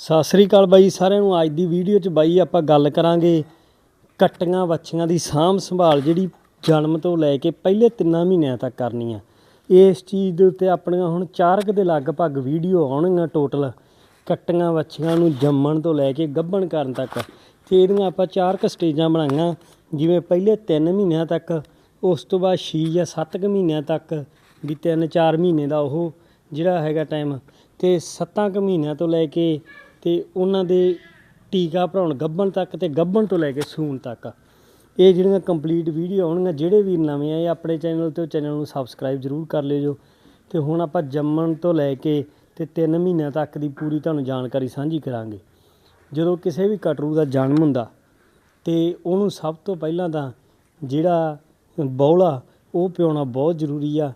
ਸਤਿ ਸ੍ਰੀ ਅਕਾਲ ਬਾਈ ਸਾਰਿਆਂ ਨੂੰ। ਅੱਜ ਦੀ ਵੀਡੀਓ 'ਚ ਬਾਈ ਆਪਾਂ ਗੱਲ ਕਰਾਂਗੇ ਕੱਟੀਆਂ ਵੱਛੀਆਂ ਦੀ ਸਾਂਭ ਸੰਭਾਲ ਜਿਹੜੀ ਜਨਮ ਤੋਂ ਲੈ ਕੇ ਪਹਿਲੇ ਤਿੰਨਾਂ ਮਹੀਨਿਆਂ ਤੱਕ ਕਰਨੀ ਆ। ਇਸ ਚੀਜ਼ ਦੇ ਉੱਤੇ ਆਪਣੀਆਂ ਹੁਣ ਚਾਰਕ ਦੇ ਲਗਭਗ ਵੀਡੀਓ ਆਉਣਗੀਆਂ ਟੋਟਲ ਕੱਟੀਆਂ ਵੱਛੀਆਂ ਨੂੰ ਜੰਮਣ ਤੋਂ ਲੈ ਕੇ ਗੱਭਣ ਕਰਨ ਤੱਕ। ਤੇ ਇਹਦੀਆਂ ਆਪਾਂ ਚਾਰਕ ਸਟੇਜਾਂ ਬਣਾਈਆਂ। ਜਿਵੇਂ ਪਹਿਲੇ 3 ਮਹੀਨਿਆਂ ਤੱਕ, ਉਸ ਤੋਂ ਬਾਅਦ 6 ਜਾਂ 7 ਕੁ ਮਹੀਨਿਆਂ ਤੱਕ ਵੀ 3-4 ਮਹੀਨੇ ਦਾ ਉਹ ਜਿਹੜਾ ਹੈਗਾ ਟਾਈਮ ਤੇ 7 ਕੁ ਮਹੀਨਿਆਂ ਤੋਂ ਲੈ ਕੇ ਤੇ ਉਹਨਾਂ ਦੇ ਟੀਕਾ ਭਰਾਉਣ ਗੱਭਣ ਤੱਕ ਤੇ ਗੱਭਣ ਤੋਂ ਲੈ ਕੇ ਸੂਣ ਤੱਕ। ਇਹ ਜਿਹੜੀਆਂ ਕੰਪਲੀਟ ਵੀਡੀਓ ਆਉਣਗੀਆਂ, ਜਿਹੜੇ ਵੀ ਨਵੇਂ ਆ ਇਹ ਆਪਣੇ ਚੈਨਲ ਤੇ ਉਹ ਚੈਨਲ ਨੂੰ ਸਬਸਕ੍ਰਾਈਬ ਜ਼ਰੂਰ ਕਰ ਲਿਓ। ਜੋ ਤੇ ਹੁਣ ਆਪਾਂ ਜੰਮਣ ਤੋਂ ਲੈ ਕੇ ਤੇ 3 ਮਹੀਨਿਆਂ ਤੱਕ ਦੀ ਪੂਰੀ ਤੁਹਾਨੂੰ ਜਾਣਕਾਰੀ ਸਾਂਝੀ ਕਰਾਂਗੇ। ਜਦੋਂ ਕਿਸੇ ਵੀ ਕਟਰੂ ਦਾ ਜਨਮ ਹੁੰਦਾ, ਤੇ ਉਹਨੂੰ ਸਭ ਤੋਂ ਪਹਿਲਾਂ ਤਾਂ ਜਿਹੜਾ ਬੌਲਾ, ਉਹ ਪਿਉਣਾ ਬਹੁਤ ਜ਼ਰੂਰੀ ਆ।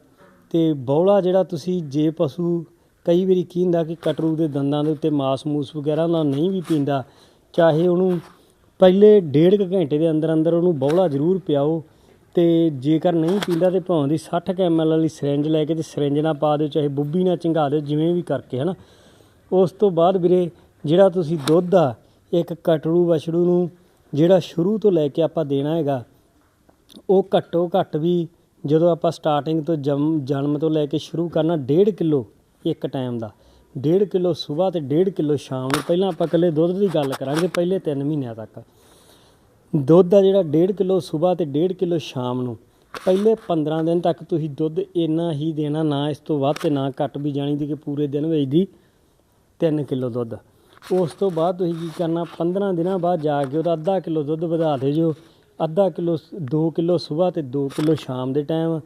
ਤੇ ਬੌਲਾ ਜਿਹੜਾ ਤੁਸੀਂ ਜੇ ਪਸ਼ੂ ਕਈ ਵਾਰੀ ਕੀ ਹੁੰਦਾ ਕਿ ਕਟਰੂ ਦੇ ਦੰਦਾਂ ਦੇ ਉੱਤੇ ਮਾਸ ਮੂਸ ਵਗੈਰਾ ਨਾਲ ਨਹੀਂ ਵੀ ਪੀਂਦਾ, ਚਾਹੇ ਉਹਨੂੰ ਪਹਿਲੇ ਡੇਢ ਕੁ ਘੰਟੇ ਦੇ ਅੰਦਰ ਅੰਦਰ ਉਹਨੂੰ ਬੌਲਾ ਜ਼ਰੂਰ ਪਿਆਓ ਤੇ ਜੇਕਰ ਨਹੀਂ ਪੀਂਦਾ ਤੇ ਭਾਵੇਂ ਦੀ 60 ਕੁ ml ਵਾਲੀ ਸਿਰੰਜ ਲੈ ਕੇ ਤੇ ਸਿਰੰਜ ਨਾਲ ਪਾ ਦਿਓ, ਚਾਹੇ ਬੁੱਬੀ ਨਾਲ ਚੰਗਾ ਦਿਓ, ਜਿਵੇਂ ਵੀ ਕਰਕੇ, ਹਨਾ। ਉਸ ਤੋਂ ਬਾਅਦ ਵੀਰੇ, ਜਿਹੜਾ ਤੁਸੀਂ ਦੁੱਧ ਆ, ਇੱਕ ਕਟੜੂ ਵਛੜੂ ਨੂੰ ਜਿਹੜਾ ਸ਼ੁਰੂ ਤੋਂ ਲੈ ਕੇ ਆਪਾਂ ਦੇਣਾ ਹੈਗਾ, ਉਹ ਘੱਟੋ ਘੱਟ ਵੀ ਜਦੋਂ ਆਪਾਂ ਸਟਾਰਟਿੰਗ ਤੋਂ ਜਮ, ਜਨਮ ਤੋਂ ਲੈ ਕੇ ਸ਼ੁਰੂ ਕਰਨਾ 1.5 ਕਿਲੋ ਇੱਕ ਟਾਈਮ ਦਾ। 1.5 ਕਿਲੋ ਸਵੇਰ ਤੇ 1.5 ਕਿਲੋ ਸ਼ਾਮ ਨੂੰ। ਪਹਿਲਾਂ ਆਪਾਂ ਇਕੱਲੇ ਦੁੱਧ ਦੀ ਗੱਲ ਕਰਾਂਗੇ ਪਹਿਲੇ 3 ਮਹੀਨਿਆਂ ਤੱਕ। ਦੁੱਧ ਦਾ ਜਿਹੜਾ 1.5 ਕਿਲੋ ਸਵੇਰ ਤੇ 1.5 ਕਿਲੋ ਸ਼ਾਮ ਨੂੰ, ਪਹਿਲੇ 15 ਦਿਨ ਤੱਕ ਤੁਸੀਂ ਦੁੱਧ ਇੰਨਾ ਹੀ ਦੇਣਾ, ਨਾ ਇਸ ਤੋਂ ਵੱਧ ਤੇ ਨਾ ਘੱਟ ਵੀ, ਜਾਣੀ ਦੀ ਕਿ ਪੂਰੇ ਦਿਨ ਵਿੱਚ ਦੀ 3 ਕਿਲੋ ਦੁੱਧ। ਉਸ ਤੋਂ ਬਾਅਦ ਤੁਸੀਂ ਕੀ ਕਰਨਾ 15 ਦਿਨਾਂ ਬਾਅਦ ਜਾ ਕੇ ਉਹਦਾ ਅੱਧਾ ਕਿਲੋ ਦੁੱਧ ਵਧਾ ਦੇ ਜੋ ਅੱਧਾ ਕਿਲੋ 2 ਕਿਲੋ ਸਵੇਰ ਤੇ 2 ਕਿਲੋ ਸ਼ਾਮ ਦੇ ਟਾਈਮ।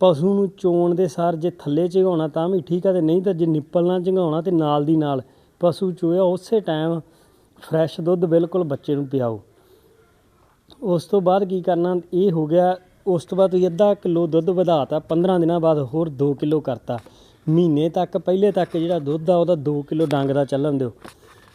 ਪਸ਼ੂ ਨੂੰ ਚੋਣ ਦੇ ਸਾਰ ਜੇ ਥੱਲੇ ਝਗਾਉਣਾ ਤਾਂ ਵੀ ਠੀਕ ਆ ਤੇ ਨਹੀਂ ਤਾਂ ਜੇ ਨਿੱਪਲ ਨਾਲ ਝਗਾਉਣਾ ਤੇ ਨਾਲ ਦੀ ਨਾਲ ਪਸ਼ੂ ਚੋਇਆ ਉਸੇ ਟਾਈਮ ਫਰੈਸ਼ ਦੁੱਧ ਬਿਲਕੁਲ ਬੱਚੇ ਨੂੰ ਪਿਆਓ। ਉਸ ਤੋਂ ਬਾਅਦ ਕੀ ਕਰਨਾ, ਇਹ ਹੋ ਗਿਆ, ਉਸ ਤੋਂ ਬਾਅਦ ਤੁਸੀਂ ਅੱਧਾ ਕਿਲੋ ਦੁੱਧ ਵਧਾਤਾ 15 ਦਿਨਾਂ ਬਾਅਦ ਹੋਰ 2 ਕਿਲੋ ਕਰਤਾ। ਮਹੀਨੇ ਤੱਕ, ਪਹਿਲੇ ਤੱਕ ਜਿਹੜਾ ਦੁੱਧ ਆ, ਉਹਦਾ 2 ਕਿਲੋ ਡੰਗ ਦਾ ਚੱਲਣ ਦਿਓ।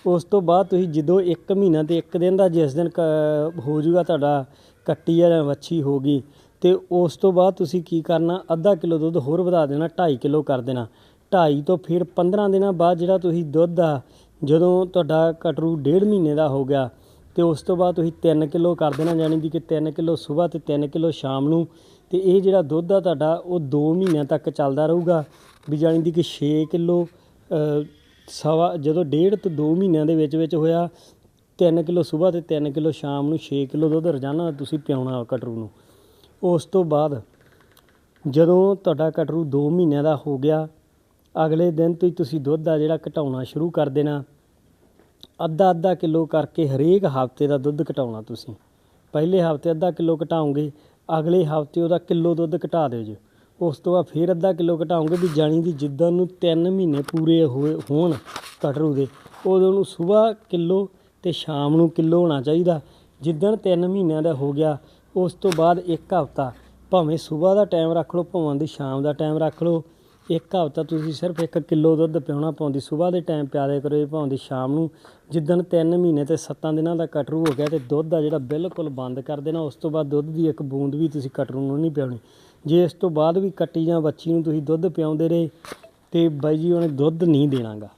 ਉਸ ਤੋਂ ਬਾਅਦ ਤੁਸੀਂ ਜਦੋਂ 1 ਮਹੀਨਾ ਤੇ 1 ਦਿਨ ਦਾ ਜਿਸ ਦਿਨ ਕ- ਹੋ ਜਾਊਗਾ ਤੁਹਾਡਾ ਕੱਟੀ ਜਾਂ ਵੱਛੀ ਹੋ ਗਈ ਤੇ ਉਸ ਤੋਂ ਬਾਅਦ ਤੁਸੀਂ ਕੀ ਕਰਨਾ? ਅੱਧਾ ਕਿਲੋ ਦੁੱਧ ਹੋਰ ਵਧਾ ਦੇਣਾ 2.5 ਕਿਲੋ ਕਰ ਦੇਣਾ। 2.5 ਤੋਂ ਫਿਰ 15 ਦਿਨਾਂ ਬਾਅਦ ਜਿਹੜਾ ਤੁਸੀਂ ਦੁੱਧ ਆ, ਜਦੋਂ ਤੁਹਾਡਾ ਕਟਰੂ ਡੇਢ ਮਹੀਨੇ ਦਾ ਹੋ ਗਿਆ, ਤੇ ਉਸ ਤੋਂ ਬਾਅਦ ਤੁਸੀਂ 3 ਕਿਲੋ ਕਰ ਦੇਣਾ, ਯਾਨੀ ਕਿ 3 ਕਿਲੋ ਸਵੇਰ ਤੇ 3 ਕਿਲੋ ਸ਼ਾਮ ਨੂੰ। ਤੇ ਇਹ ਜਿਹੜਾ ਦੁੱਧ ਆ ਤੁਹਾਡਾ, ਉਹ 2 ਮਹੀਨਿਆਂ ਤੱਕ ਚੱਲਦਾ ਰਹੂਗਾ। ਵੀ ਯਾਨੀ ਕਿ 6 ਕਿਲੋ ਸਵਾ, ਜਦੋਂ ਡੇਢ ਤੋਂ 2 ਮਹੀਨਿਆਂ ਦੇ ਵਿੱਚ ਵਿੱਚ ਹੋਇਆ 3 ਕਿਲੋ ਸਵੇਰ ਤੇ 3 ਕਿਲੋ ਸ਼ਾਮ ਨੂੰ 6 ਕਿਲੋ ਦੁੱਧ ਰੋਜ਼ਾਨਾ ਤੁਸੀਂ ਪਿਆਉਣਾ ਕਟਰੂ ਨੂੰ। ਉਸ ਤੋਂ ਬਾਅਦ ਜਦੋਂ ਤੁਹਾਡਾ ਕਟਰੂ 2 ਮਹੀਨਿਆਂ ਦਾ ਹੋ ਗਿਆ, ਅਗਲੇ ਦਿਨ ਤੋਂ ਹੀ ਤੁਸੀਂ ਦੁੱਧ ਆ ਜਿਹੜਾ ਘਟਾਉਣਾ ਸ਼ੁਰੂ ਕਰ ਦੇਣਾ। ਅੱਧਾ ਅੱਧਾ ਕਿਲੋ ਕਰਕੇ ਹਰੇਕ ਹਫ਼ਤੇ ਦਾ ਦੁੱਧ ਘਟਾਉਣਾ ਤੁਸੀਂ। ਪਹਿਲੇ ਹਫ਼ਤੇ ਅੱਧਾ ਕਿਲੋ ਘਟਾਓਗੇ, ਅਗਲੇ ਹਫ਼ਤੇ ਉਹਦਾ ਕਿਲੋ ਦੁੱਧ ਘਟਾ ਦਿਓ ਜੀ। ਉਸ ਤੋਂ ਬਾਅਦ ਫਿਰ ਅੱਧਾ ਕਿਲੋ ਘਟਾਉਂਗੇ ਵੀ ਜਾਣੀ ਦੀ ਜਿੱਦਾਂ ਨੂੰ 3 ਮਹੀਨੇ ਪੂਰੇ ਹੋਏ ਹੋਣ ਕਟਰੂ ਦੇ, ਉਦੋਂ ਨੂੰ ਸਵੇਰ ਕਿਲੋ ਤੇ ਸ਼ਾਮ ਨੂੰ ਕਿਲੋ ਹੋਣਾ ਚਾਹੀਦਾ। ਜਿੱਦਣ 3 ਮਹੀਨਿਆਂ ਦਾ ਹੋ ਗਿਆ ਉਸ ਤੋਂ ਬਾਅਦ ਇੱਕ ਹਫਤਾ। ਭਾਵੇਂ ਸਵੇਰ ਦਾ ਟਾਈਮ ਰੱਖ ਲਓ, ਭਾਵੇਂ ਦੀ ਸ਼ਾਮ ਦਾ ਟਾਈਮ ਰੱਖ ਲਓ, ਇੱਕ ਹਫਤਾ ਤੁਸੀਂ ਸਿਰਫ 1 ਕਿਲੋ ਦੁੱਧ ਪਿਆਉਣਾ ਪਾਉਂਦੀ ਸਵੇਰ ਦੇ ਟਾਈਮ ਪਿਆ ਦਿਆ ਕਰੋ ਇਹ ਭਾਵੇਂ ਦੀ ਸ਼ਾਮ ਨੂੰ। ਜਿੱਦਣ 3 ਮਹੀਨੇ ਤੇ 7 ਦਿਨਾਂ ਦਾ ਕਟਰੂ ਹੋ ਗਿਆ ਤੇ ਦੁੱਧ ਆ ਜਿਹੜਾ ਬਿਲਕੁਲ ਬੰਦ ਕਰ ਦੇਣਾ, ਉਸ ਤੋਂ ਬਾਅਦ ਦੁੱਧ ਦੀ ਇੱਕ ਬੂੰਦ ਵੀ ਤੁਸੀਂ ਕਟਰੂ ਨੂੰ ਨਹੀਂ ਪਿਆਉਣੀ ਜੇ ਇਸ ਤੋਂ ਬਾਅਦ ਵੀ ਕੱਟੀ ਜਾਂ ਬੱਚੀ ਨੂੰ ਤੁਸੀਂ ਦੁੱਧ ਪਿਆਉਂਦੇ ਰਹੇ, ਤੇ ਬਾਈ ਜੀ, ਉਹਨੇ ਦੁੱਧ ਨਹੀਂ ਦੇਣਾਗਾ।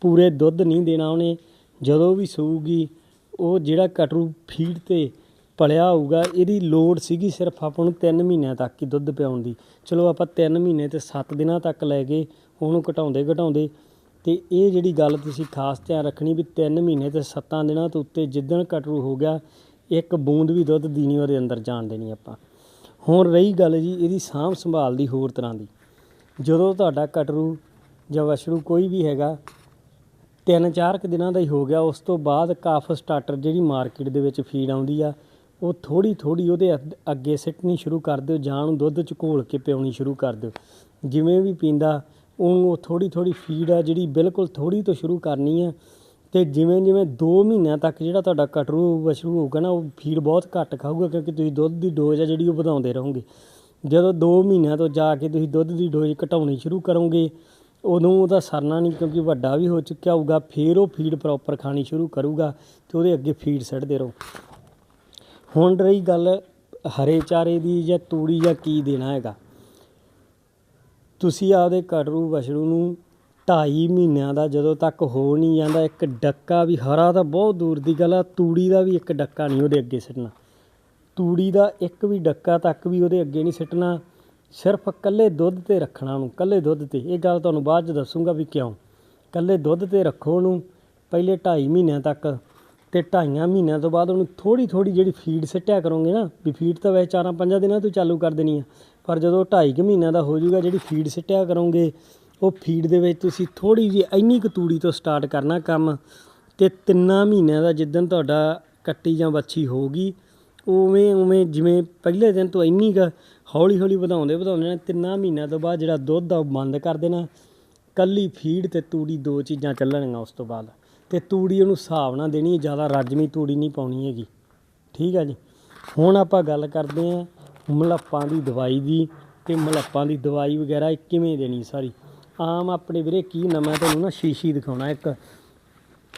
ਪੂਰੇ ਦੁੱਧ ਨਹੀਂ ਦੇਣਾ ਉਹਨੇ। ਜਦੋਂ ਵੀ ਸੂਗੀ ਉਹ ਜਿਹੜਾ ਕਟਰੂ ਫੀਡ ਤੇ ਪਲਿਆ ਹੋਊਗਾ, ਇਹਦੀ ਲੋੜ ਸੀਗੀ ਸਿਰਫ ਆਪਾਂ ਨੂੰ 3 ਮਹੀਨਿਆਂ ਤੱਕ ਹੀ ਦੁੱਧ ਪਿਆਉਣ ਦੀ। ਚਲੋ ਆਪਾਂ 3 ਮਹੀਨੇ ਤੇ 7 ਦਿਨਾਂ ਤੱਕ ਲੈ ਗਏ ਉਹਨੂੰ ਘਟਾਉਂਦੇ ਘਟਾਉਂਦੇ। ਤੇ ਇਹ ਜਿਹੜੀ ਗੱਲ ਤੁਸੀਂ ਖਾਸ ਧਿਆਨ ਰੱਖਣੀ ਵੀ 3 ਮਹੀਨੇ ਤੇ 7 ਦਿਨਾਂ ਤੋਂ ਉੱਤੇ ਜਿੱਦਣ ਕਟਰੂ ਹੋ ਗਿਆ, ਇੱਕ ਬੂੰਦ ਵੀ ਦੁੱਧ ਦੀ ਨਹੀਂ ਉਹਦੇ ਅੰਦਰ ਜਾਣ ਦੇਣੀ ਆਪਾਂ। ਹੁਣ ਰਹੀ ਗੱਲ ਜੀ ਇਹਦੀ ਸਾਂਭ ਸੰਭਾਲ ਦੀ ਹੋਰ ਤਰ੍ਹਾਂ ਦੀ। ਜਦੋਂ ਤੁਹਾਡਾ ਕਟਰੂ ਜਾਂ ਵਛੜੂ ਕੋਈ ਵੀ ਹੈਗਾ, ਤਿੰਨ ਚਾਰ ਕੁ ਦਿਨਾਂ ਦਾ ਹੀ ਹੋ ਗਿਆ, ਉਸ ਤੋਂ ਬਾਅਦ ਕਾਫ ਸਟਾਰਟਰ ਜਿਹੜੀ ਮਾਰਕੀਟ ਦੇ ਵਿੱਚ ਫੀਡ ਆਉਂਦੀ ਆ ਉਹ ਥੋੜੀ ਥੋੜੀ ਉਹਦੇ ਅੱਗੇ ਸਿੱਟਣੀ ਸ਼ੁਰੂ ਕਰ ਦਿਓ, ਜਾਂ ਉਹਨੂੰ ਦੁੱਧ ਚ ਘੋਲ ਕੇ ਪਿਆਉਣੀ ਸ਼ੁਰੂ ਕਰ ਦਿਓ। ਜਿਵੇਂ ਵੀ ਪੀਂਦਾ, ਉਹਨੂੰ ਉਹ ਥੋੜੀ ਥੋੜੀ ਫੀਡ ਆ ਜਿਹੜੀ ਬਿਲਕੁਲ ਥੋੜੀ ਤੋਂ ਸ਼ੁਰੂ ਕਰਨੀ ਆ। ਤੇ ਜਿਵੇਂ ਜਿਵੇਂ 2 ਮਹੀਨਿਆਂ ਤੱਕ ਜਿਹੜਾ ਤੁਹਾਡਾ ਕਟਰੂ ਵਸ਼ਰੂ ਹੋਊਗਾ ਨਾ, ਉਹ ਫੀਡ ਬਹੁਤ ਘੱਟ ਖਾਊਗਾ, ਕਿਉਂਕਿ ਤੁਸੀਂ ਦੁੱਧ ਦੀ ਡੋਜ਼ ਆ ਜਿਹੜੀ ਉਹ ਵਧਾਉਂਦੇ ਰਹੋਗੇ। ਜਦੋਂ 2 ਮਹੀਨਿਆਂ ਤੋਂ ਜਾ ਕੇ ਤੁਸੀਂ ਦੁੱਧ ਦੀ ਡੋਜ਼ ਘਟਾਉਣੀ ਸ਼ੁਰੂ ਕਰੋਗੇ, ਉਦੋਂ ਉਹਦਾ ਸਰਨਾ ਨਹੀਂ, ਕਿਉਂਕਿ ਵੱਡਾ ਵੀ ਹੋ ਚੁੱਕਿਆ ਹੋਊਗਾ, ਫੇਰ ਉਹ ਫੀਡ ਪ੍ਰੋਪਰ ਖਾਣੀ ਸ਼ੁਰੂ ਕਰੂਗਾ, ਤੇ ਉਹਦੇ ਅੱਗੇ ਫੀਡ ਸੱਟਦੇ ਰਹੋ। ਹੁਣ ਰਹੀ ਗੱਲ ਹਰੇ ਚਾਰੇ ਦੀ ਜਾਂ ਤੂੜੀ ਜਾਂ ਕੀ ਦੇਣਾ ਹੈਗਾ। ਤੁਸੀਂ ਆਪਦੇ ਕਟਰੂ ਵਛੜੂ ਨੂੰ ਢਾਈ ਮਹੀਨਿਆਂ ਦਾ ਜਦੋਂ ਤੱਕ ਹੋ ਨਹੀਂ ਜਾਂਦਾ, ਇੱਕ ਡੱਕਾ ਵੀ ਹਰਾ ਤਾਂ ਬਹੁਤ ਦੂਰ ਦੀ ਗੱਲ ਆ, ਤੂੜੀ ਦਾ ਵੀ ਇੱਕ ਡੱਕਾ ਨਹੀਂ ਉਹਦੇ ਅੱਗੇ ਸਿੱਟਣਾ। ਤੂੜੀ ਦਾ ਇੱਕ ਵੀ ਡੱਕਾ ਤੱਕ ਵੀ ਉਹਦੇ ਅੱਗੇ ਨਹੀਂ ਸਿੱਟਣਾ, ਸਿਰਫ ਕੱਲੇ ਦੁੱਧ ਤੇ ਰੱਖਣਾ ਉਹਨੂੰ ਕੱਲੇ ਦੁੱਧ ਤੇ। ਇਹ ਗੱਲ ਤੁਹਾਨੂੰ ਬਾਅਦ ਚ ਦੱਸੂਗਾ ਵੀ ਕਿਉਂ। ਕੱਲੇ ਦੁੱਧ ਤੇ ਰੱਖੋ ਉਹਨੂੰ, ਪਹਿਲੇ 2.5 ਮਹੀਨਿਆਂ ਤੱਕ ਤੇ ਢਾਈਆਂ ਮਹੀਨਿਆਂ ਤੋਂ ਬਾਅਦ ਉਹਨੂੰ ਥੋੜੀ ਥੋੜੀ ਜਿਹੜੀ ਫੀਡ ਸਿੱਟਿਆ ਕਰੋਗੇ ਨਾ, ਵੀ ਫੀਡ ਤਾਂ ਵੈਸੇ ਚਾਰਾਂ ਪੰਜਾਂ ਦਿਨਾਂ ਤੋਂ ਚਾਲੂ ਕਰ ਦੇਣੀ ਆ, ਪਰ ਜਦੋਂ ਢਾਈ ਕੁ ਮਹੀਨਿਆਂ ਦਾ ਹੋ ਜਾਊਗਾ, ਜਿਹੜੀ ਫੀਡ ਸਿੱਟਿਆ ਕਰੋਗੇ, ਉਹ ਫੀਡ ਦੇ ਵਿੱਚ ਤੁਸੀਂ ਥੋੜੀ ਜਿਹੀ ਇੰਨੀ ਕੁ ਤੂੜੀ ਤੋਂ ਸਟਾਰਟ ਕਰਨਾ ਕੰਮ, ਤੇ ਤਿੰਨਾਂ ਮਹੀਨਿਆਂ ਦਾ ਜਿੱਦਣ ਤੁਹਾਡਾ ਕੱਟੀ ਜਾਂ ਵੱਛੀ ਹੋਊਗੀ, ਉਵੇਂ ਉਵੇਂ ਜਿਵੇਂ ਪਹਿਲੇ ਦਿਨ ਤੋਂ ਇੰਨੀ ਕੁ ਹੌਲੀ ਹੌਲੀ ਵਧਾਉਂਦੇ ਵਧਾਉਂਦੇ ਨੇ, ਤਿੰਨਾਂ ਮਹੀਨਿਆਂ ਤੋਂ ਬਾਅਦ ਜਿਹੜਾ ਦੁੱਧ ਆ ਉਹ ਬੰਦ ਕਰ ਦੇਣਾ, ਕੱਲੀ ਫੀਡ ਤੇ ਤੂੜੀ ਦੋ ਚੀਜ਼ਾਂ ਚੱਲਣਗੀਆਂ ਉਸ ਤੋਂ ਬਾਅਦ। ਤੇ ਤੂੜੀ ਉਹਨੂੰ ਹਿਸਾਬ ਨਾਲ ਦੇਣੀ, ਜ਼ਿਆਦਾ ਰੱਜਵੀਂ ਤੂੜੀ ਨਹੀਂ ਪਾਉਣੀ ਹੈਗੀ। ਠੀਕ ਆ ਜੀ? ਹੁਣ ਆਪਾਂ ਗੱਲ ਕਰਦੇ ਹਾਂ ਮਲੱਪਾਂ ਦੀ ਦਵਾਈ ਦੀ ਤੇ ਮਲੱਪਾਂ ਦੀ ਦਵਾਈ ਵਗੈਰਾ ਕਿਵੇਂ ਦੇਣੀ ਸਾਰੀ? ਆਮ ਆਪਣੇ ਵੀਰੇ ਕੀ ਨਵਾਂ ਤੁਹਾਨੂੰ ਨਾ? ਸ਼ੀਸ਼ੀ ਦਿਖਾਉਣਾ ਇੱਕ।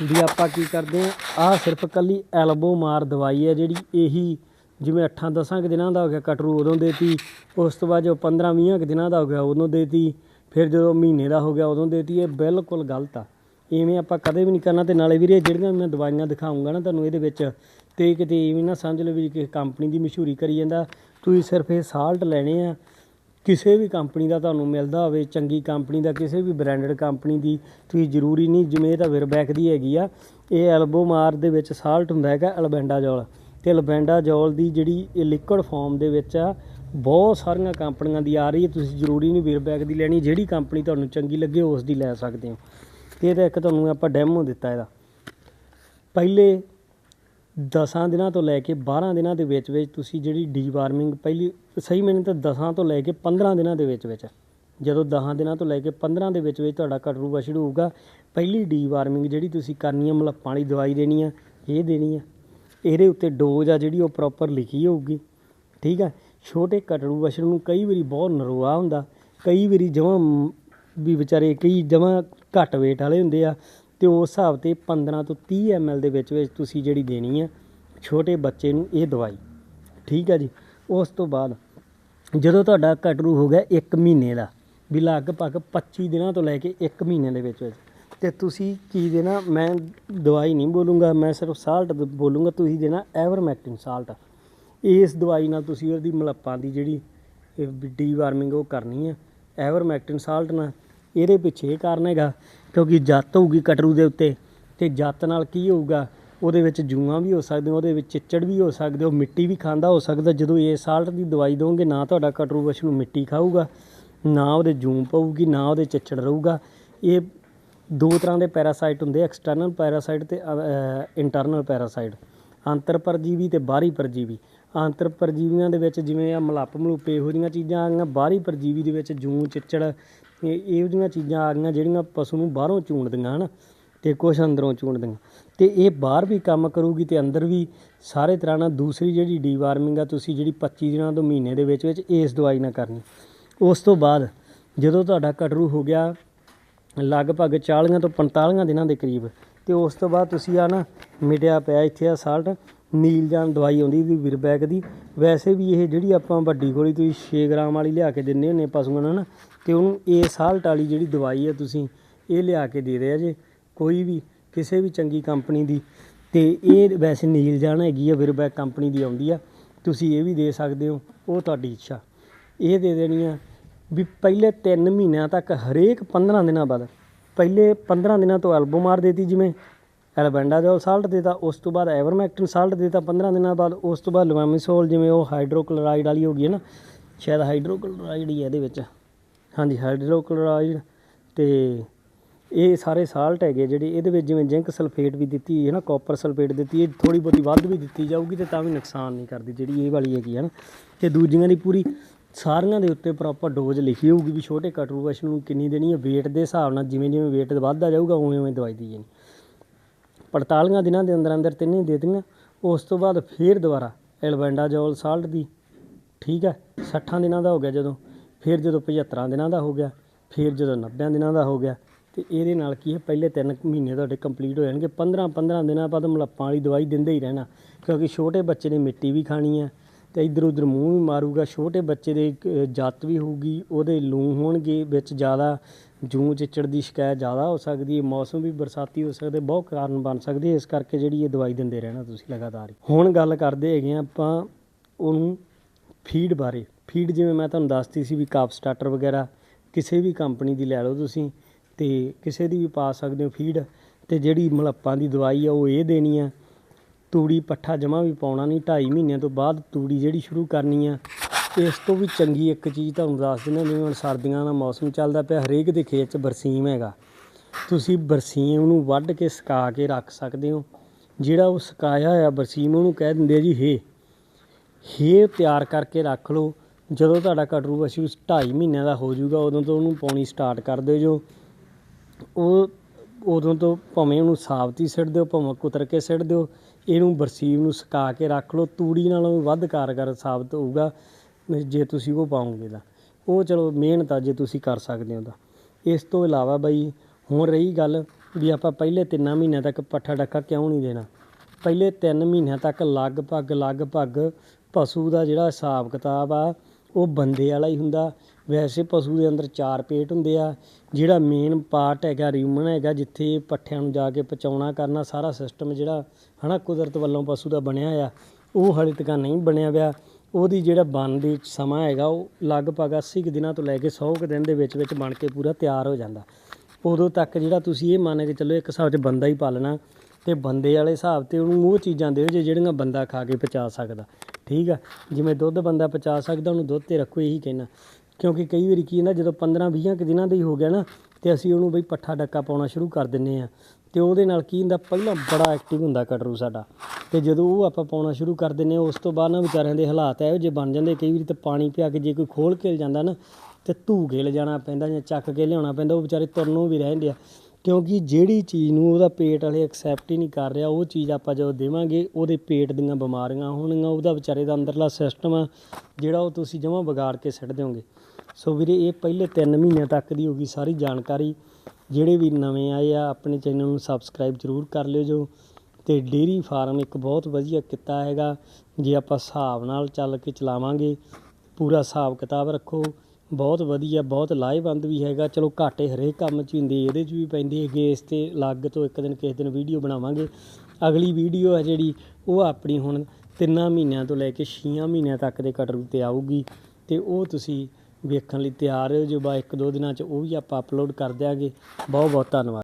ਵੀ ਆਪਾਂ ਕੀ ਕਰਦੇ ਆ ਆਹ ਸਿਰਫ ਕੱਲੀ ਐਲਬੋ ਮਾਰ ਦਵਾਈ ਹੈ ਜਿਹੜੀ ਇਹੀ ਜਿਵੇਂ 8-10 ਕੁ ਦਿਨਾਂ ਦਾ ਹੋ ਗਿਆ, ਕਟਰੂ ਉਦੋਂ ਦੇਤੀ, ਉਸ ਤੋਂ ਬਾਅਦ ਜੋ 15-20 ਕੁ ਦਿਨਾਂ ਦਾ ਹੋ ਗਿਆ, ਉਦੋਂ ਦੇਤੀ, ਫਿਰ ਜਦੋਂ ਮਹੀਨੇ ਦਾ ਹੋ ਗਿਆ, ਉਦੋਂ ਦੇਤੀ, ਇਹ ਬਿਲਕੁਲ ਗਲਤ ਆ। ਇਵੇਂ ਆਪਾਂ ਕਦੇ ਵੀ ਨਹੀਂ ਕਰਨਾ ਤੇ ਨਾਲੇ ਵੀਰੇ ਜਿਹੜੀਆਂ ਮੈਂ ਦਵਾਈਆਂ ਦਿਖਾਉਂਗਾ ਨਾ ਤੁਹਾਨੂੰ ਇਹਦੇ ਵਿੱਚ, ਤੇ ਕਿਤੇ ਇਵੇਂ ਨਾ ਸਮਝ ਲਓ ਵੀ ਕਿਸੇ ਕੰਪਨੀ ਦੀ ਮਸ਼ਹੂਰੀ ਕਰੀ ਜਾਂਦਾ, ਤੁਸੀਂ ਸਿਰਫ ਇਹ ਸਾਲਟ ਲੈਣੇ ਆ, ਕਿਸੇ ਵੀ ਕੰਪਨੀ ਦਾ ਤੁਹਾਨੂੰ ਮਿਲਦਾ ਹੋਵੇ, ਚੰਗੀ ਕੰਪਨੀ ਦਾ, ਕਿਸੇ ਵੀ ਬ੍ਰਾਂਡਡ ਕੰਪਨੀ ਦੀ, ਤੁਸੀਂ ਜ਼ਰੂਰੀ ਨਹੀਂ, ਜਿਵੇਂ ਇਹ ਤਾਂ ਵਿਰਬੈਕ ਦੀ ਹੈਗੀ ਆ, ਇਹ ਐਲਬੋਮਾਰ ਦੇ ਵਿੱਚ ਸਾਲਟ ਹੁੰਦਾ ਹੈਗਾ ਐਲਬੈਂਡਾਜੋਲ ਤੇ ਐਲਬੈਂਡਾਜੋਲ ਦੀ ਜਿਹੜੀ ਇਹ ਲਿਕੁਇਡ ਫਾਰਮ ਦੇ ਵਿੱਚ ਆ, ਬਹੁਤ ਸਾਰੀਆਂ ਕੰਪਨੀਆਂ ਦੀ ਆ ਰਹੀ ਹੈ, ਤੁਸੀਂ ਜ਼ਰੂਰੀ ਨਹੀਂ ਵਿਰਬੈਕ ਦੀ ਲੈਣੀ, ਜਿਹੜੀ ਕੰਪਨੀ ਤੁਹਾਨੂੰ ਚੰਗੀ ਲੱਗੇ ਉਸ ਦੀ ਲੈ ਸਕਦੇ ਹੋ। ਤੇ ਇੱਕ ਤੁਹਾਨੂੰ ਆਪਾਂ ਡੈਮੋ ਦਿੱਤਾ ਇਹਦਾ। ਪਹਿਲੇ 10 ਦਿਨਾਂ ਤੋਂ ਲੈ ਕੇ 12 ਦਿਨਾਂ ਦੇ ਵਿੱਚ ਵਿੱਚ ਤੁਸੀਂ ਜਿਹੜੀ ਡੀਵਾਰਮਿੰਗ ਪਹਿਲੀ, ਸਹੀ ਮੈਨੂੰ ਤਾਂ 10 ਤੋਂ ਲੈ ਕੇ 15 ਦਿਨਾਂ ਦੇ ਵਿੱਚ ਵਿੱਚ, ਜਦੋਂ 10 ਦਿਨਾਂ ਤੋਂ ਲੈ ਕੇ 15 ਦੇ ਵਿੱਚ ਵਿੱਚ ਤੁਹਾਡਾ ਕਟਰੂ ਵਛੜੂ ਹੋਊਗਾ, ਪਹਿਲੀ ਡੀਵਾਰਮਿੰਗ ਜਿਹੜੀ ਤੁਸੀਂ ਕਰਨੀ ਹੈ ਮਲੱਪਾਂ ਵਾਲੀ ਦਵਾਈ ਦੇਣੀ ਆ, ਇਹ ਦੇਣੀ ਆ। ਇਹਦੇ ਉੱਤੇ ਡੋਜ਼ ਆ ਜਿਹੜੀ ਉਹ ਪ੍ਰੋਪਰ ਲਿਖੀ ਹੋਊਗੀ, ਠੀਕ ਆ? ਛੋਟੇ ਕਟੜੂ ਵਛੜੂ ਨੂੰ ਕਈ ਵਾਰੀ ਬਹੁਤ ਨਰੋਆ ਹੁੰਦਾ, ਕਈ ਵਾਰੀ ਜਮਾਂ ਵੀ ਵਿਚਾਰੇ ਕਈ ਜਮਾਂ ਘੱਟ weight ਵਾਲੇ ਹੁੰਦੇ ਆ ਅਤੇ ਉਸ ਹਿਸਾਬ ਤੇ 15 ਤੋਂ ਤੀਹ 30 ml ਦੇ ਵਿੱਚ ਵਿੱਚ ਤੁਸੀਂ ਜਿਹੜੀ ਦੇਣੀ ਆ, ਛੋਟੇ ਬੱਚੇ ਨੂੰ ਇਹ ਦਵਾਈ, ਠੀਕ ਆ ਜੀ? ਉਸ ਤੋਂ ਬਾਅਦ ਜਦੋਂ ਤੁਹਾਡਾ ਕਟਰੂ ਹੋ ਗਿਆ 1 ਮਹੀਨੇ ਦਾ, ਵੀ ਲਗਭਗ 25 ਦਿਨਾਂ ਤੋਂ ਲੈ ਕੇ 1 ਮਹੀਨੇ ਦੇ ਵਿੱਚ ਵਿੱਚ। ਤੇ ਤੁਸੀਂ ਕੀ ਦੇਣਾ? ਮੈਂ ਦਵਾਈ ਨਹੀਂ ਬੋਲੂੰਗਾ, ਮੈਂ ਸਿਰਫ ਸਾਲਟ ਬੋਲੂੰਗਾ, ਤੁਸੀਂ ਦੇਣਾ ਐਵਰਮੈਕਟਿਨ ਸਾਲਟ ਇਸ ਦਵਾਈ ਨਾਲ ਤੁਸੀਂ ਉਹਦੀ ਮਲੱਪਾਂ ਦੀ ਜਿਹੜੀ ਡੀ ਵਾਰਮਿੰਗ ਉਹ ਕਰਨੀ ਹੈ ਐਵਰਮੈਕਟਿਨ ਸਾਲਟ ਨਾਲ। ਇਹਦੇ ਪਿੱਛੇ ਇਹ ਕਾਰਨ ਹੈਗਾ, ਕਿਉਂਕਿ ਜੱਤ ਹੋਊਗੀ ਕਟਰੂ ਦੇ ਉੱਤੇ ਤੇ ਜੱਤ ਨਾਲ ਕੀ ਹੋਊਗਾ, ਉਹਦੇ ਵਿੱਚ ਜੂਆਂ ਵੀ ਹੋ ਸਕਦੇ ਉਹਦੇ ਵਿੱਚ ਚਿੱਚੜ ਵੀ ਹੋ ਸਕਦੇ, ਉਹ ਮਿੱਟੀ ਵੀ ਖਾਂਦਾ ਹੋ ਸਕਦਾ, ਜਦੋਂ ਇਹ ਸਾਲਟ ਦੀ ਦਵਾਈ ਦੋਗੇ, ਨਾ ਤੁਹਾਡਾ ਕਟਰੂ ਵਛ ਨੂੰ ਮਿੱਟੀ ਖਾਊਗਾ, ਨਾ ਉਹਦੇ ਜੂੰ ਪਊਗੀ, ਨਾ ਉਹਦੇ ਚਿੱਚੜ ਰਹੂਗਾ। ਇਹ ਦੋ ਤਰ੍ਹਾਂ ਦੇ ਪੈਰਾਸਾਈਟ ਹੁੰਦੇ ਐਕਸਟਰਨਲ ਪੈਰਾਸਾਈਟ ਤੇ ਇੰਟਰਨਲ ਪੈਰਾਸਾਈਟ ਅੰਤਰ ਪਰਜੀਵੀ ਤੇ ਬਾਹਰੀ ਪਰਜੀਵੀ ਅੰਤਰ ਪਰਜੀਵੀਆਂ ਦੇ ਵਿੱਚ ਜਿਵੇਂ ਆ ਮਲੱਪ ਮਲੂਪ ਇਹੋ ਜਿਹੀਆਂ ਚੀਜ਼ਾਂ ਆਈਆਂ ਬਾਹਰੀ ਪਰਜੀਵੀ ਦੇ ਵਿੱਚ ਜੂੰ, ਚਿੱਚੜ ਇਹ ਇਹੋ ਜਿਹੀਆਂ ਚੀਜ਼ਾਂ ਆ ਗਈਆਂ ਜਿਹੜੀਆਂ ਪਸ਼ੂ ਨੂੰ ਬਾਹਰੋਂ ਚੂਣਦੀਆਂ ਹਨ ਤੇ ਕੁਛ ਅੰਦਰੋਂ ਚੂਣਦੀਆਂ। ਤੇ ਇਹ ਬਾਹਰ ਵੀ ਕੰਮ ਕਰੂਗੀ ਤੇ ਅੰਦਰ ਵੀ ਸਾਰੇ ਤਰ੍ਹਾਂ ਨਾਲ ਦੂਸਰੀ ਜਿਹੜੀ ਡੀਵਾਰਮਿੰਗ ਆ ਤੁਸੀਂ ਜਿਹੜੀ 25 ਦਿਨਾਂ ਤੋਂ ਮਹੀਨੇ ਦੇ ਵਿੱਚ ਵਿੱਚ ਇਸ ਦਵਾਈ ਨਾਲ ਕਰਨੀ। ਉਸ ਤੋਂ ਬਾਅਦ ਜਦੋਂ ਤੁਹਾਡਾ ਕਟਰੂ ਹੋ ਗਿਆ ਲਗਭਗ 40 ਤੋਂ 45 ਦਿਨਾਂ ਦੇ ਕਰੀਬ ਤੇ ਉਸ ਤੋਂ ਬਾਅਦ ਤੁਸੀਂ ਆ ਨਾ ਮਿਟਿਆ ਪਿਆ ਇੱਥੇ ਆ ਸਾਲਟ ਨੀਲ ਜਾਨ ਦਵਾਈ ਆਉਂਦੀ ਦੀ ਵਿਰਬੈਕ ਦੀ। ਵੈਸੇ ਵੀ ਇਹ ਜਿਹੜੀ ਆਪਾਂ ਵੱਡੀ ਗੋਲੀ ਤੁਸੀਂ 6 ਗ੍ਰਾਮ ਵਾਲੀ ਲਿਆ ਕੇ ਦਿੰਦੇ ਹੁੰਦੇ ਪਸ਼ੂਆਂ ਨੂੰ ਨਾ ਤੇ ਉਹਨੂੰ ਇਹ ਸਾਲਟ ਵਾਲੀ ਜਿਹੜੀ ਦਵਾਈ ਆ ਤੁਸੀਂ ਇਹ ਲਿਆ ਕੇ ਦੇ ਰਿਹਾ ਜੇ, ਕੋਈ ਵੀ, ਕਿਸੇ ਵੀ ਚੰਗੀ ਕੰਪਨੀ ਦੀ। ਤੇ ਇਹ ਵੈਸੇ ਨੀਲ ਜਾਨ ਹੈਗੀ ਆ ਵਿਰਬੈਕ ਕੰਪਨੀ ਦੀ ਆਉਂਦੀ ਆ, ਤੁਸੀਂ ਇਹ ਵੀ ਦੇ ਸਕਦੇ ਹੋ, ਉਹ ਤੁਹਾਡੀ ਇੱਛਾ। ਇਹ ਦੇ ਦੇਣੀ ਆ ਵੀ ਪਹਿਲੇ 3 ਮਹੀਨਿਆਂ ਤੱਕ, ਹਰੇਕ 15 ਦਿਨਾਂ ਬਾਅਦ, ਪਹਿਲੇ 15 ਦਿਨਾਂ ਤੋਂ ਐਲਬੋਮਾਰ ਦੇਤੀ ਜਿਵੇਂ ਐਲਬੈਂਡਾਜੋਲ ਸਾਲਟ ਦੇਤਾ, ਉਸ ਤੋਂ ਬਾਅਦ ਐਵਰਮੈਕਟਿਨ ਸਾਲਟ ਦੇਤਾ 15 ਦਿਨਾਂ ਬਾਅਦ, ਉਸ ਤੋਂ ਬਾਅਦ ਲਵਾਮਿਸੋਲ ਜਿਵੇਂ ਉਹ ਹਾਈਡਰੋਕਲੋਰਾਈਡ ਵਾਲੀ ਹੋ ਗਈ ਹੈ ਨਾ, ਸ਼ਾਇਦ ਹਾਈਡਰੋਕਲੋਰਾਈਡ ਹੀ ਹੈ ਇਹਦੇ ਵਿੱਚ। ਹਾਂਜੀ ਹਾਈਡਰੋਕਲੋਰਾਈਡ ਅਤੇ ਇਹ ਸਾਰੇ ਸਾਲਟ ਹੈਗੇ ਜਿਹੜੇ, ਇਹਦੇ ਵਿੱਚ ਜਿਵੇਂ ਜ਼ਿੰਕ ਸਲਫੇਟ ਵੀ ਦਿੱਤੀ ਹੈ ਨਾ ਕਾਪਰ ਸਲਫੇਟ ਦਿੱਤੀ ਹੈ ਥੋੜੀ ਬਹੁਤੀ ਵੱਧ ਵੀ ਦਿੱਤੀ ਜਾਊਗੀ ਤੇ ਤਾਂ ਵੀ ਨੁਕਸਾਨ ਨਹੀਂ ਕਰਦੀ, ਜਿਹੜੀ ਇਹ ਵਾਲੀ ਹੈਗੀ ਹੈ ਨਾ। ਤੇ ਦੂਜੀਆਂ ਦੀ ਪੂਰੀ ਸਾਰੀਆਂ ਦੇ ਉੱਤੇ ਪ੍ਰੋਪਰ ਡੋਜ਼ ਲਿਖੀ ਹੋਊਗੀ ਵੀ ਛੋਟੇ ਕਟਰੂਵਸ਼ ਨੂੰ ਕਿੰਨੀ ਦੇਣੀ ਹੈ, weight ਦੇ ਹਿਸਾਬ ਨਾਲ ਜਿਵੇਂ ਜਿਵੇਂ weight ਵੱਧਦਾ ਜਾਊਗਾ, ਉਵੇਂ ਉਵੇਂ ਦਵਾਈ ਦੀ ਜਾਣੀ। 45 ਦਿਨਾਂ ਦੇ ਅੰਦਰ ਅੰਦਰ ਤਿੰਨੇ ਦੇ ਦਿੱਤੀਆਂ, ਉਸ ਤੋਂ ਬਾਅਦ ਫੇਰ ਦੁਬਾਰਾ ਐਲਬੈਂਡਾਜੋਲ ਸਾਲਟ ਦੀ, ਠੀਕ ਹੈ 60 ਦਿਨਾਂ ਦਾ ਹੋ ਗਿਆ ਜਦੋਂ। ਫਿਰ ਜਦੋਂ 75 ਦਿਨਾਂ ਦਾ ਹੋ ਗਿਆ, ਫਿਰ ਜਦੋਂ 90 ਦਿਨਾਂ ਦਾ ਹੋ ਗਿਆ, ਤੇ ਇਹਦੇ ਨਾਲ ਕੀ ਹੈ, ਪਹਿਲੇ 3 ਮਹੀਨੇ ਤੁਹਾਡੇ ਕੰਪਲੀਟ ਹੋ ਜਾਣਗੇ। 15 15 ਦਿਨਾਂ ਬਾਅਦ ਮਲੱਪਾਂ ਵਾਲੀ ਦਵਾਈ ਦਿੰਦੇ ਹੀ ਰਹਿਣਾ, ਕਿਉਂਕਿ ਛੋਟੇ ਬੱਚੇ ਨੇ ਮਿੱਟੀ ਵੀ ਖਾਣੀ ਹੈ, ਤੇ ਇਧਰ ਉਧਰ ਮੂੰਹ ਵੀ ਮਾਰੂਗਾ। ਛੋਟੇ ਬੱਚੇ ਦੇ ਇੱਕ ਜੱਤ ਵੀ ਹੋਊਗੀ, ਉਹਦੇ ਲੂੰ ਹੋਣਗੇ, ਵਿੱਚ ਜ਼ਿਆਦਾ ਜੂੰ ਚਿੱਚੜ ਦੀ ਸ਼ਿਕਾਇਤ ਜ਼ਿਆਦਾ ਹੋ ਸਕਦੀ ਹੈ, ਮੌਸਮ ਵੀ ਬਰਸਾਤੀ ਹੋ ਸਕਦੇ ਬਹੁਤ ਕਾਰਨ ਬਣ ਸਕਦੇ ਇਸ ਕਰਕੇ ਜਿਹੜੀ ਇਹ ਦਵਾਈ ਦਿੰਦੇ ਰਹਿਣਾ ਤੁਸੀਂ ਲਗਾਤਾਰ ਹੁਣ ਗੱਲ ਕਰਦੇ ਹੈਗੇ ਹਾਂ ਆਪਾਂ ਉਹਨੂੰ ਫੀਡ ਬਾਰੇ। ਫੀਡ ਜਿਵੇਂ ਮੈਂ ਤੁਹਾਨੂੰ ਦੱਸਤੀ ਸੀ ਵੀ ਕਾਪ ਸਟਾਰਟਰ ਵਗੈਰਾ, ਕਿਸੇ ਵੀ ਕੰਪਨੀ ਦੀ ਲੈ ਲਓ ਤੁਸੀਂ, ਤੇ ਕਿਸੇ ਦੀ ਵੀ ਪਾ ਸਕਦੇ ਹੋ ਫੀਡ, ਤੇ ਜਿਹੜੀ ਮਲੱਪਾਂ ਦੀ ਦਵਾਈ ਆ ਉਹ ਇਹ ਦੇਣੀ ਆ। ਤੂੜੀ ਪੱਠਾ ਜਮਾ ਵੀ ਪਾਉਣਾ ਨਹੀਂ 2.5 ਮਹੀਨਿਆਂ ਤੋਂ ਬਾਅਦ ਤੂੜੀ ਜਿਹੜੀ ਸ਼ੁਰੂ ਕਰਨੀ ਆ। ਇਸ ਤੋਂ ਵੀ ਚੰਗੀ ਇੱਕ ਚੀਜ਼ ਤੁਹਾਨੂੰ ਦੱਸ ਦਿੰਦਾ, ਜਿਵੇਂ ਹੁਣ ਸਰਦੀਆਂ ਦਾ ਮੌਸਮ ਚੱਲਦਾ ਪਿਆ, ਹਰੇਕ ਦੇ ਖੇਤ 'ਚ ਬਰਸੀਮ ਹੈਗਾ। ਤੁਸੀਂ ਬਰਸੀਮ ਨੂੰ ਵੱਢ ਕੇ ਸੁਕਾ ਕੇ ਰੱਖ ਸਕਦੇ ਹੋ। ਜਿਹੜਾ ਉਹ ਸੁਕਾਇਆ ਹੋਇਆ ਬਰਸੀਮ ਉਹਨੂੰ ਕਹਿ ਦਿੰਦੇ ਆ ਜੀ ਹੇ। ਹੇ ਤਿਆਰ ਕਰਕੇ ਰੱਖ ਲਓ। ਜਦੋਂ ਤੁਹਾਡਾ ਕਟਰੂ ਪਸ਼ੂ 2.5 ਮਹੀਨਿਆਂ ਦਾ ਹੋ ਜਾਊਗਾ, ਉਦੋਂ ਤੋਂ ਉਹਨੂੰ ਪਾਉਣੀ ਸਟਾਰਟ ਕਰ ਦਿਓ ਜੋ। ਉਹ ਉਦੋਂ ਤੋਂ ਭਾਵੇਂ ਉਹਨੂੰ ਸਾਬਤ ਹੀ ਸਿੱਟ ਦਿਓ, ਭਾਵੇਂ ਕੁਤਰ ਕੇ ਸਿੱਟ ਦਿਓ, ਇਹਨੂੰ ਬਰਸੀਮ ਨੂੰ ਸੁਕਾ ਕੇ ਰੱਖ ਲਓ। ਤੂੜੀ ਨਾਲੋਂ ਵੱਧ ਕਾਰਗਰ ਸਾਬਤ ਹੋਊਗਾ ਜੇ ਤੁਸੀਂ ਉਹ ਪਾਉਂਗੇ ਤਾਂ। ਉਹ ਚਲੋ ਮਿਹਨਤ ਆ ਜੇ ਤੁਸੀਂ ਕਰ ਸਕਦੇ ਹੋ ਤਾਂ। ਇਸ ਤੋਂ ਇਲਾਵਾ ਬਈ, ਹੁਣ ਰਹੀ ਗੱਲ ਵੀ ਆਪਾਂ ਪਹਿਲੇ ਤਿੰਨਾਂ ਮਹੀਨਿਆਂ ਤੱਕ ਪੱਠਾ ਡੱਕਾ ਕਿਉਂ ਨਹੀਂ ਦੇਣਾ? ਪਹਿਲੇ 3 ਮਹੀਨਿਆਂ ਤੱਕ ਲਗਭਗ ਲਗਭਗ ਪਸ਼ੂ ਦਾ ਜਿਹੜਾ ਹਿਸਾਬ ਕਿਤਾਬ ਆ ਉਹ ਬੰਦੇ ਵਾਲਾ ਹੀ ਹੁੰਦਾ। ਵੈਸੇ ਪਸ਼ੂ ਦੇ ਅੰਦਰ ਚਾਰ ਪੇਟ ਹੁੰਦੇ ਆ। ਜਿਹੜਾ ਮੇਨ ਪਾਰਟ ਹੈਗਾ ਰਿਊਮਨ ਹੈਗਾ, ਜਿੱਥੇ ਪੱਠਿਆਂ ਨੂੰ ਜਾ ਕੇ ਪਚਾਉਣਾ ਕਰਨਾ, ਸਾਰਾ ਸਿਸਟਮ ਜਿਹੜਾ ਹੈ ਨਾ ਕੁਦਰਤ ਵੱਲੋਂ ਪਸ਼ੂ ਦਾ ਬਣਿਆ ਆ ਉਹ ਹਾਲੇ ਤੱਕ ਨਹੀਂ ਬਣਿਆ ਪਿਆ ਉਹਦੀ ਜਿਹੜਾ ਬਣ ਦੇ ਸਮਾਂ ਹੈਗਾ, ਉਹ ਲਗਭਗ 80 ਕੁ ਦਿਨਾਂ ਤੋਂ ਲੈ ਕੇ 100 ਕੁ ਦਿਨ ਦੇ ਵਿੱਚ ਵਿੱਚ ਬਣ ਕੇ ਪੂਰਾ ਤਿਆਰ ਹੋ ਜਾਂਦਾ। ਉਦੋਂ ਤੱਕ ਜਿਹੜਾ ਤੁਸੀਂ ਇਹ ਮੰਨ ਕੇ ਚੱਲੋ ਇੱਕ ਹਿਸਾਬ 'ਚ ਬੰਦਾ ਹੀ ਪਾਲਣਾ ਤੇ ਬੰਦੇ ਵਾਲੇ ਹਿਸਾਬ ਤੇ ਉਹਨੂੰ ਉਹ ਚੀਜ਼ਾਂ ਦਿਓ ਜੇ ਜਿਹੜੀਆਂ ਬੰਦਾ ਖਾ ਕੇ ਪਚਾ ਸਕਦਾ। ਠੀਕ ਆ? ਜਿਵੇਂ ਦੁੱਧ ਬੰਦਾ ਪਚਾ ਸਕਦਾ, ਉਹਨੂੰ ਦੁੱਧ ਤੇ ਰੱਖੋ, ਇਹੀ ਕਹਿਣਾ। ਕਿਉਂਕਿ ਕਈ ਵਾਰੀ ਕੀ ਹੁੰਦਾ, ਜਦੋਂ 15 20 ਕੁ ਦਿਨਾਂ ਦਾ ਹੀ ਹੋ ਗਿਆ ਨਾ, ਤੇ ਅਸੀਂ ਉਹਨੂੰ ਬਈ ਪੱਠਾ ਡੱਕਾ ਪਾਉਣਾ ਸ਼ੁਰੂ ਕਰ ਦਿੰਨੇ ਆ ਤੇ ਉਹਦੇ ਨਾਲ ਕੀ ਹੁੰਦਾ, ਪਹਿਲਾਂ ਬੜਾ ਐਕਟਿਵ ਹੁੰਦਾ ਕਟਰੂ ਸਾਡਾ। ਤੇ ਜਦੋਂ ਉਹ ਆਪਾਂ ਪਾਉਣਾ ਸ਼ੁਰੂ ਕਰ ਦਿੰਨੇ ਆ ਉਸ ਤੋਂ ਬਾਅਦ ਨਾ ਵਿਚਾਰਿਆਂ ਦੇ ਹਾਲਾਤ ਇਹੋ ਜਿਹੇ ਬਣ ਜਾਂਦੇ। ਕਈ ਵਾਰੀ ਤਾਂ ਪਾਣੀ ਪਿਆ ਕੇ ਜੇ ਕੋਈ ਖੋਲ ਕੇ ਜਾਂਦਾ ਨਾ, ਤੇ ਧੂ ਕੇ ਲਿਜਾਣਾ ਪੈਂਦਾ ਜਾਂ ਚੱਕ ਕੇ ਲਿਆਉਣਾ ਪੈਂਦਾ, ਉਹ ਵਿਚਾਰੇ ਤੁਰਨੋਂ ਵੀ ਰਹਿੰਦੇ ਆ। ਕਿਉਂਕਿ ਜਿਹੜੀ ਚੀਜ਼ ਨੂੰ ਉਹਦਾ ਪੇਟ ਵਾਲੇ ਐਕਸੈਪਟ ਹੀ ਨਹੀਂ ਕਰ ਰਿਹਾ, ਉਹ ਚੀਜ਼ ਆਪਾਂ ਜਦੋਂ ਦੇਵਾਂਗੇ, ਉਹਦੇ ਪੇਟ ਦੀਆਂ ਬਿਮਾਰੀਆਂ ਹੋਣਗੀਆਂ, ਉਹਦਾ ਵਿਚਾਰੇ ਦਾ ਅੰਦਰਲਾ ਸਿਸਟਮ ਆ, ਜਿਹੜਾ ਉਹ ਤੁਸੀਂ ਜਮਾਂ ਵਿਗਾੜ ਕੇ ਸਿੱਟ ਦਿਓਗੇ। ਸੋ ਵੀਰੇ, ਇਹ ਪਹਿਲੇ 3 ਮਹੀਨਿਆਂ ਤੱਕ ਦੀ ਹੋਗੀ ਸਾਰੀ ਜਾਣਕਾਰੀ। ਜਿਹੜੇ ਵੀ ਨਵੇਂ ਆਏ ਆ, ਆਪਣੇ ਚੈਨਲ ਨੂੰ ਸਬਸਕ੍ਰਾਈਬ ਜ਼ਰੂਰ ਕਰ ਲਿਓ ਜੋ। ਤੇ ਡੇਰੀ ਫਾਰਮ ਇੱਕ ਬਹੁਤ ਵਧੀਆ ਕਿੱਤਾ ਹੈਗਾ, ਜੇ ਆਪਾਂ ਹਿਸਾਬ ਨਾਲ ਚੱਲ ਕੇ ਚਲਾਵਾਂਗੇ, ਪੂਰਾ ਹਿਸਾਬ ਕਿਤਾਬ ਰੱਖੋ। ਬਹੁਤ ਵਧੀਆ, ਬਹੁਤ ਲਾਹੇਵੰਦ ਵੀ ਹੈਗਾ। ਚਲੋ ਘਾਟੇ ਹਰੇਕ ਕੰਮ 'ਚ ਹੀ ਹੁੰਦੇ ਇਹਦੇ 'ਚ ਵੀ ਪੈਂਦੇ ਹੈਗੇ ਇਸ ਤੇ ਅਲੱਗ ਤੋਂ ਇੱਕ ਦਿਨ ਕਿਸੇ ਦਿਨ ਵੀਡੀਓ ਬਣਾਵਾਂਗੇ। ਅਗਲੀ ਵੀਡੀਓ ਹੈ ਜਿਹੜੀ, ਉਹ ਆਪਣੀ ਹੁਣ ਤਿੰਨਾਂ ਮਹੀਨਿਆਂ ਤੋਂ ਲੈ ਕੇ 6 ਮਹੀਨਿਆਂ ਤੱਕ ਦੇ ਕਟਰੂ ਤੇ ਆਊਗੀ। ਤੇ ਉਹ ਤੁਸੀਂ ਵੇਖਣ ਲਈ ਤਿਆਰ ਹੋ ਜੋ ਬਾ ਇੱਕ ਦੋ ਦਿਨਾਂ 'ਚ ਉਹ ਵੀ ਆਪਾਂ ਅਪਲੋਡ ਕਰ ਦਿਆਂਗੇ। ਬਹੁਤ ਬਹੁਤ ਧੰਨਵਾਦ।